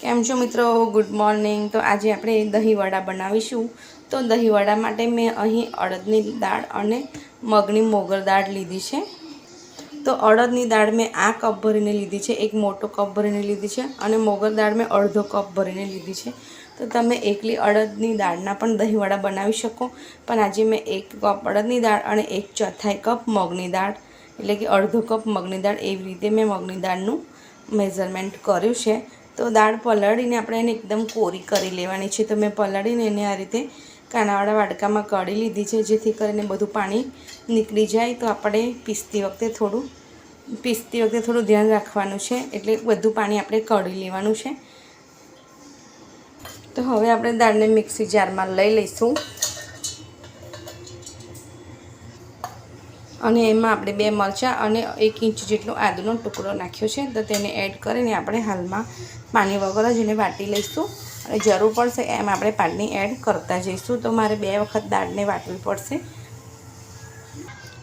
કેમ છો મિત્રો? ગુડ મોર્નિંગ તો આજે આપણે દહીંવડા બનાવીશું. તો દહીંવડા માટે મેં અહીં અડદની દાળ અને મગની મોગર દાળ લીધી છે. તો અડદની દાળ મેં આ કપ ભરીને લીધી છે. એક મોટો કપ ભરીને લીધી છે અને મોગર દાળ મેં અડધો કપ ભરીને લીધી છે. તો તમે એકલી અડદની દાળના પણ દહીંવડા બનાવી શકો. પણ આજે મેં એક કપ અડદની દાળ અને એક ચોથાઈ કપ મગની દાળ. એટલે કે અડધો કપ મગની દાળ એવી રીતે મેં મગની દાળનું મેઝરમેન્ટ કર્યું છે. તો દાળ પલાળીને આપણે એને એકદમ કોરી કરી લેવાની છે. તો મેં પલાળીને એને આ રીતે કાનાવાળા વાડકામાં કાઢી લીધી છે, જેથી કરીને બધું પાણી નીકળી જાય. તો આપણે પીસતી વખતે થોડું, પીસતી વખતે થોડું ધ્યાન રાખવાનું છે, એટલે બધું પાણી આપણે કાઢી લેવાનું છે. તો હવે આપણે દાળને મિક્સી જારમાં લઈ લઈશું. અને એમાં આપણે બે મરચાં અને એક ઇંચ જેટલો આદુનો ટુકડો નાખ્યો છે. તો તેને એડ કરીને આપણે હાલમાં પાણી વગર જ એને વાટી લઈશું. અને જરૂર પડશે એમ આપણે પાણી એડ કરતા જઈશું. તો મારે બે વખત દાળને વાટવી પડશે.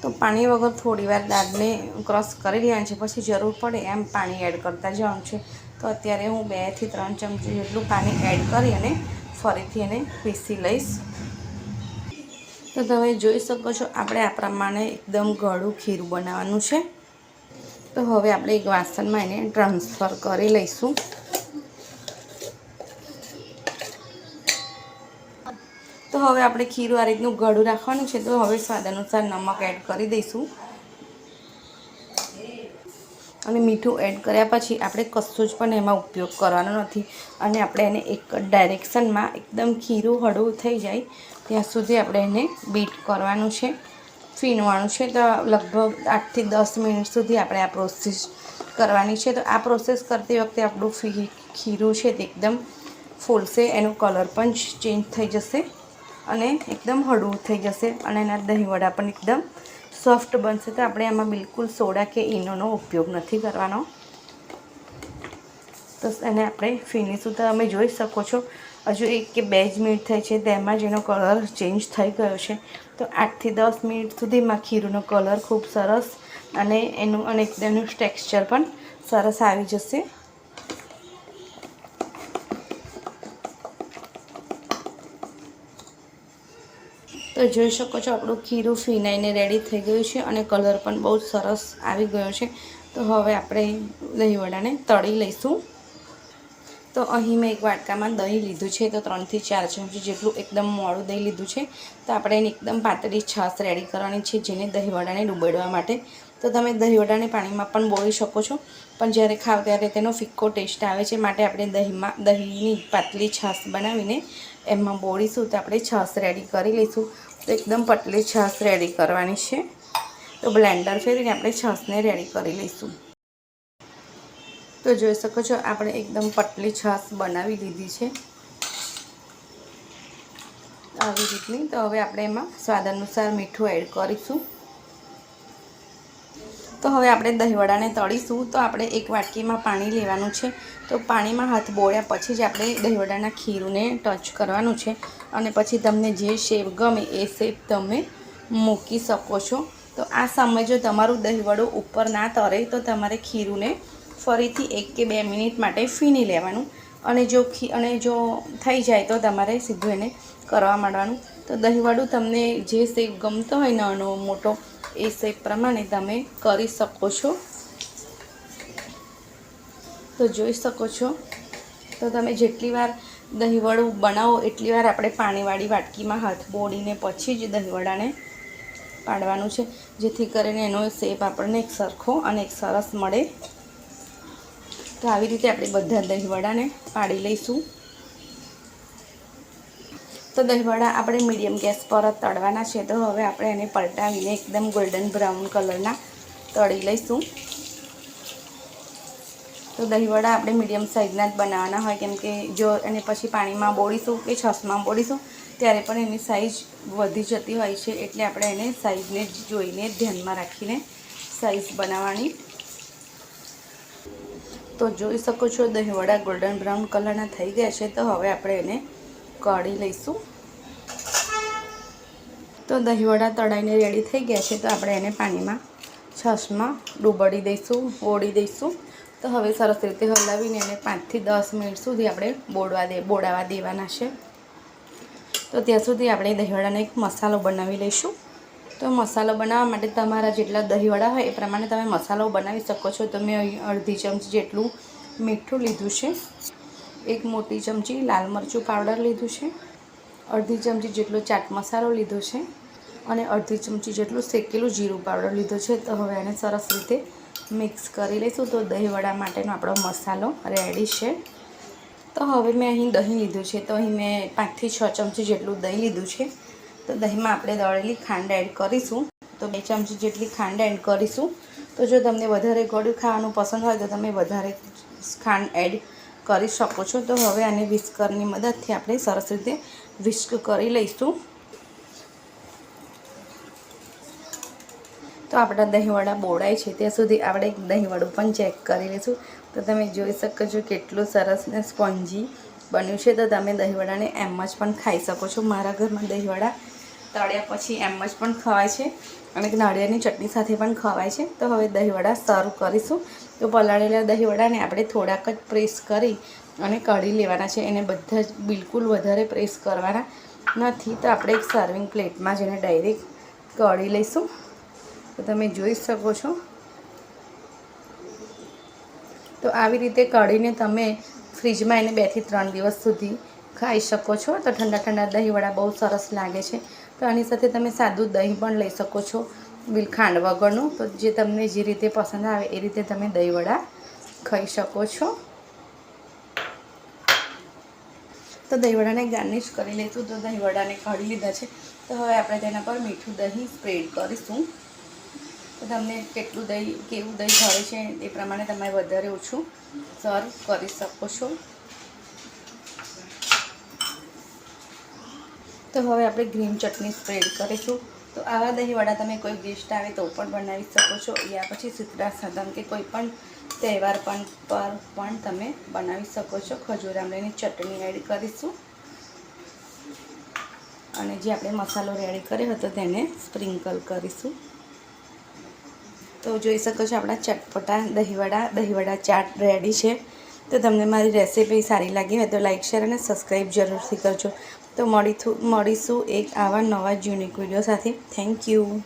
તો પાણી વગર થોડી વાર દાળને ક્રોસ કરી લેવાની છે. પછી જરૂર પડે એમ પાણી એડ કરતા જવાનું છે. તો અત્યારે હું બેથી ત્રણ ચમચી જેટલું પાણી એડ કરી અને ફરીથી એને પીસી લઈશ. તો તમે જોઈ શકો છો, આપણે આ પ્રમાણે એકદમ ગળું ખીરું બનાવવાનું છે. તો હવે આપણે એક વાસણમાં એને ટ્રાન્સફર કરી લઈશું. તો હવે આપણે ખીરું આ રીતનું ગળું રાખવાનું છે, તો હવે સ્વાદ અનુસાર નમક એડ કરી દઈશું. અને મીઠું એડ કર્યા પછી આપણે કશું જ પણ એમાં ઉપયોગ કરવાનો નથી. અને આપણે એને એક ડાયરેક્શનમાં એકદમ ખીરું હળવું થઈ જાય, ત્યાં સુધી આપણે એને બીટ કરવાનું છે ફીણવાનું છે. તો લગભગ આઠથી દસ મિનિટ સુધી આપણે આ પ્રોસેસ કરવાની છે. તો આ પ્રોસેસ કરતી વખતે આપણું ફી, ખીરું છે તે એકદમ ફૂલશે, એનો કલર પણ ચેન્જ થઈ જશે અને એકદમ હળવું થઈ જશે. અને એના દહીંવડા પણ એકદમ સોફ્ટ બનશે તો આપણે એમાં બિલકુલ સોડા કે ઈનોનો ઉપયોગ નથી કરવાનો. તો એને આપણે ફીણીશું તો તમે જોઈ શકો છો. હજુ એક કે બે જ મિનિટ થઈ છે, તેમાં જ એનો કલર ચેન્જ થઈ ગયો છે. તો આઠથી દસ મિનિટ સુધીમાં ખીરુંનો કલર ખૂબ સરસ અને એનું અને એનું ટેક્સચર પણ સરસ આવી જશે. તો જોઈ શકો છો, આપણું ખીરું ફીનાઈને રેડી થઈ ગયું છે અને કલર પણ બહુ સરસ આવી ગયો છે. તો હવે આપણે દહીંવડાને તળી લઈશું. તો અહીં મેં એક વાટકામાં દહીં લીધું છે, તો ત્રણથી ચાર ચમચી જેટલું એકદમ મોડું દહીં લીધું છે. તો આપણે એને એકદમ પાતળી છાશ રેડી કરવાની છે, જેને દહીંવડાને ડૂબડવા માટે. તો તમે દહીંવડાને પાણીમાં પણ બોળી શકો છો. પણ જ્યારે ખાવ ત્યારે તેનો ફિક્કો ટેસ્ટ આવે છે. માટે આપણે દહીંમાં, દહીંની પાતળી છાશ બનાવીને એમાં બોળીશું. તો આપણે છાશ રેડી કરી લઈશું. તો એકદમ પતલી છાશ રેડી કરવાની છે. તો બ્લેન્ડર ફેરીને આપણે છાશને રેડી કરી લઈશું. તો જોઈ શકો છો, આપણે એકદમ પતલી છાશ બનાવી લીધી છે. આવી રીતની. તો હવે આપણે એમાં સ્વાદ અનુસાર મીઠું એડ કરીશું. તો હવે આપણે દહીંવડાને તળીશું. તો આપણે એક વાટકીમાં પાણી લેવાનું છે. તો પાણીમાં હાથ બોળ્યા પછી જ આપણે દહીંવડાના ખીરુંને ટચ કરવાનું છે. અને પછી તમને જે શેપ ગમે એ શેપ તમે મૂકી શકો છો. તો આ સમય જો તમારું દહીંવડું ઉપર ના તરે, તો તમારે ખીરુંને ફરીથી એક કે બે મિનિટ માટે ફીણી લેવાનું. અને જો ખી, અને જો થઈ જાય તો તમારે સીધું એને કરવા માંડવાનું. તો દહીંવડું તમને જે શેપ ગમતો હોય નાનો, મોટો એ શેપ પ્રમાણે તમે કરી શકો છો. તો જોઈ શકો છો. તો તમે જેટલી વાર દહીંવડું બનાવો, એટલી વાર આપણે પાણીવાળી વાટકીમાં હાથ બોળીને પછી જ દહીંવડાને પાડવાનું છે. જેથી કરીને એનો શેપ આપણને એક સરખો અને એક સરસ મળે. તો આવી રીતે આપણે બધા દહીંવડાને પાડી લઈશું. તો દહીંવડા આપણે મીડિયમ ગેસ પર તળવાના છે. તો હવે આપણે એને પલટાવીને એકદમ ગોલ્ડન બ્રાઉન કલરના તળી લઈશું. તો દહીંવડા આપણે મીડિયમ સાઇઝના જ બનાવવાના હોય. કેમ કે જો એને પછી પાણીમાં બોળીશું કે છસમાં બોળીશું, ત્યારે પણ એની સાઇઝ વધી જતી હોય છે. એટલે આપણે એને સાઇઝને જોઈને ધ્યાનમાં રાખીને સાઇઝ બનાવવાની. તો જોઈ શકો છો દહીંવડા ગોલ્ડન બ્રાઉન કલરના થઈ ગયા છે. તો હવે આપણે એને કાઢી લઈશું. તો દહીંવડા તળાઈને રેડી થઈ ગયા છે. તો આપણે એને પાણીમાં છસમાં ડૂબાડી દઈશું, ઓળી દઈશું. તો હવે સરસ રીતે હલાવીને એને પાંચથી દસ મિનિટ સુધી આપણે બોળવા દે, બોળાવા દેવાના છે. તો ત્યાં સુધી આપણે દહીંવડાનો એક મસાલો બનાવી લઈશું. તો મસાલો બનાવવા માટે તમારા જેટલા દહીંવડા હોય એ પ્રમાણે તમે મસાલો બનાવી શકો છો. તો મેં અડધી ચમચી જેટલું મીઠું લીધું છે. એક મોટી ચમચી લાલ મરચું પાવડર લીધું છે. અડધી ચમચી જેટલો ચાટ મસાલો લીધો છે અને અડધી ચમચી જેટલું શેકેલું જીરું પાવડર લીધો છે. તો હવે એને સરસ રીતે મિક્સ કરી લઈશું. તો દહીંવડા માટેનો આપણો મસાલો રેડી છે. તો હવે મેં અહીં દહીં લીધું છે. તો અહીં મેં પાંચથી છ ચમચી જેટલું દહીં લીધું છે. તો દહીંમાં આપણે દળેલી ખાંડ એડ કરીશું. તો બે ચમચી જેટલી ખાંડ એડ કરીશું. તો જો તમને વધારે ગળ્યું ખાવાનું પસંદ હોય તો તમે વધારે ખાંડ એડ કરી શકો છો. તો હવે આને વિસ્કરની મદદથી આપણે સરસ રીતે વિસ્ક કરી લઈશું. તો આપણા દહીંવડા બોળાય છે. ત્યાં સુધી આપણે એક દહીંવડું પણ ચેક કરી લઈશું. તો તમે જોઈ શકો છો કેટલું સરસ ને સ્પોન્જી બન્યું છે. તો તમે દહીંવડાને એમ જ પણ ખાઈ શકો છો. મારા ઘરમાં દહીંવડા તળ્યા પછી એમ જ પણ ખવાય છે. અને નાળિયેરની ચટણી સાથે પણ ખવાય છે. તો હવે દહીંવડા સર્વ કરીશું. તો પલાળેલા દહીંવડાને આપણે થોડાક જ પ્રેસ કરી અને કઢી લેવાના છે. એને બધા જ બિલકુલ વધારે પ્રેસ કરવાના નથી. તો આપણે એક સર્વિંગ પ્લેટમાં જેને ડાયરેક્ટ કઢી લઈશું. તો તમે જોઈ શકો છો. તો આવી રીતે કઢીને તમે ફ્રીજમાં એને બેથી ત્રણ દિવસ સુધી ખાઈ શકો છો. તો ઠંડા ઠંડા દહીંવડા બહુ સરસ લાગે છે. તો આની સાથે તમે સાદું દહીં પણ લઈ શકો છો બિલ ખાંડ વગરનું. તો જે તમને જે રીતે પસંદ આવે એ રીતે તમે દહીંવડા ખાઈ શકો છો. તો દહીંવડાને ગાર્નિશ કરી લઈશું તો દહીંવડાને કાઢી લીધા છે. તો હવે આપણે તેના પર મીઠું દહીં સ્પ્રેડ કરીશું. તો તમને કેટલું દહીં, કેવું દહીં ભાવે છે એ પ્રમાણે તમે વધારે ઓછું સર્વ કરી શકો છો. તો હવે આપણે ગ્રીન ચટણી સ્પ્રેડ કરીશું. તો આવા દહીંવડા તમે કોઈ ગેસ્ટ આવે તો પણ બનાવી શકો છો. યા પછી શીતળા સાધન કે કોઈ પણ તહેવાર પણ પર પણ તમે બનાવી શકો છો. ખજૂર આમલીની ચટણી એડ કરીશું. અને જે આપણે મસાલો રેડી કર્યો હતો તેને સ્પ્રિંકલ કરીશું. તો જોઈ શકો છો આપણા ચટપટા દહીંવડા દહીંવડા ચાટ રેડી છે. તો તમને મારી રેસીપી સારી લાગી હોય તો લાઇક શેર અને સબસ્ક્રાઈબ જરૂરથી કરજો. તો મળીશું મળીશું એક આવા નવા જ યુનિક વીડિયો સાથે. Thank you